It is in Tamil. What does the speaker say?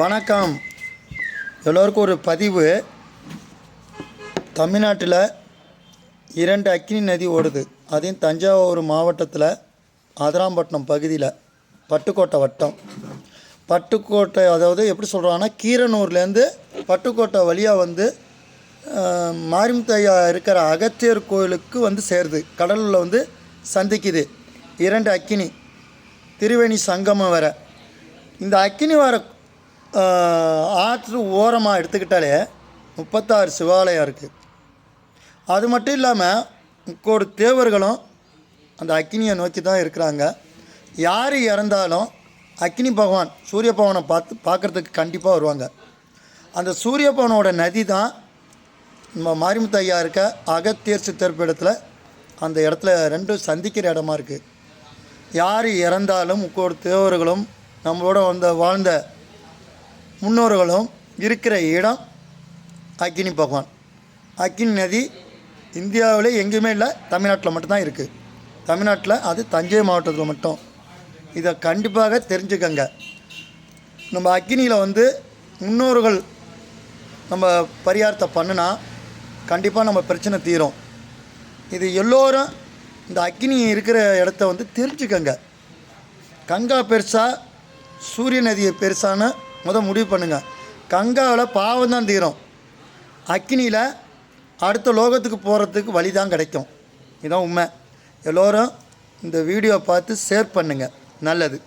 வணக்கம். எல்லோருக்கும் ஒரு பதிவு. தமிழ்நாட்டில் இரண்டு அக்கினி நதி ஓடுது. அதையும் தஞ்சாவூர் மாவட்டத்தில் அதிராம்பட்டினம் பகுதியில் பட்டுக்கோட்டை வட்டம். பட்டுக்கோட்டை அதாவது எப்படி சொல்கிறாங்கன்னா கீரனூர்லேருந்து பட்டுக்கோட்டை வழியாக வந்து மாரிமுத்தையா இருக்கிற அகத்தியர் கோயிலுக்கு வந்து சேருது. கடலில் வந்து சந்திக்குது. இரண்டு அக்கினி திருவேணி சங்கமம் வர இந்த அக்கினி வர ஆற்று ஓரமாக எடுத்துக்கிட்டாலே முப்பத்தாறு சிவாலயம் இருக்குது அது மட்டும் இல்லாமல் முக்கோடு தேவர்களும் அந்த அக்னியை நோக்கி தான் இருக்கிறாங்க. யார் இறந்தாலும் அக்னி பகவான் சூரிய பகவானை பார்த்து பார்க்குறதுக்கு கண்டிப்பாக வருவாங்க. அந்த சூரிய பகவானோட நதி தான் நம்ம மாரிமுத்து ஐயா இருக்க அகத்தியர் சித்தர் இடத்துல அந்த இடத்துல ரெண்டும் சந்திக்கிற இடமா இருக்குது யார் இறந்தாலும் முக்கோடு தேவர்களும் நம்மளோட வந்த வாழ்ந்த முன்னோர்களும் இருக்கிற இடம் அக்கினி பகவான். அக்கினி நதி இந்தியாவிலே எங்கேயுமே இல்லை தமிழ்நாட்டில் மட்டும்தான் இருக்குது தமிழ்நாட்டில் அது தஞ்சை மாவட்டத்தில் மட்டும். இதை கண்டிப்பாக தெரிஞ்சுக்கங்க. நம்ம அக்கினியில் வந்து முன்னோர்கள் நம்ம பரிகாரத்தை பண்ணுனா கண்டிப்பாக நம்ம பிரச்சனை தீரும். இது எல்லோரும் இந்த அக்கினி இருக்கிற இடத்த வந்து தெரிஞ்சுக்கங்க. கங்கா பெருசாக சூரிய நதியை பெருசான முதல் முடிவு பண்ணுங்கள் கங்காவில் பாவம் தான் தீரும். அக்னியில் அடுத்த லோகத்துக்கு போகிறதுக்கு வழி தான் கிடைக்கும். இதான் உண்மை. எல்லோரும் இந்த வீடியோ பார்த்து ஷேர் பண்ணுங்கள் நல்லது.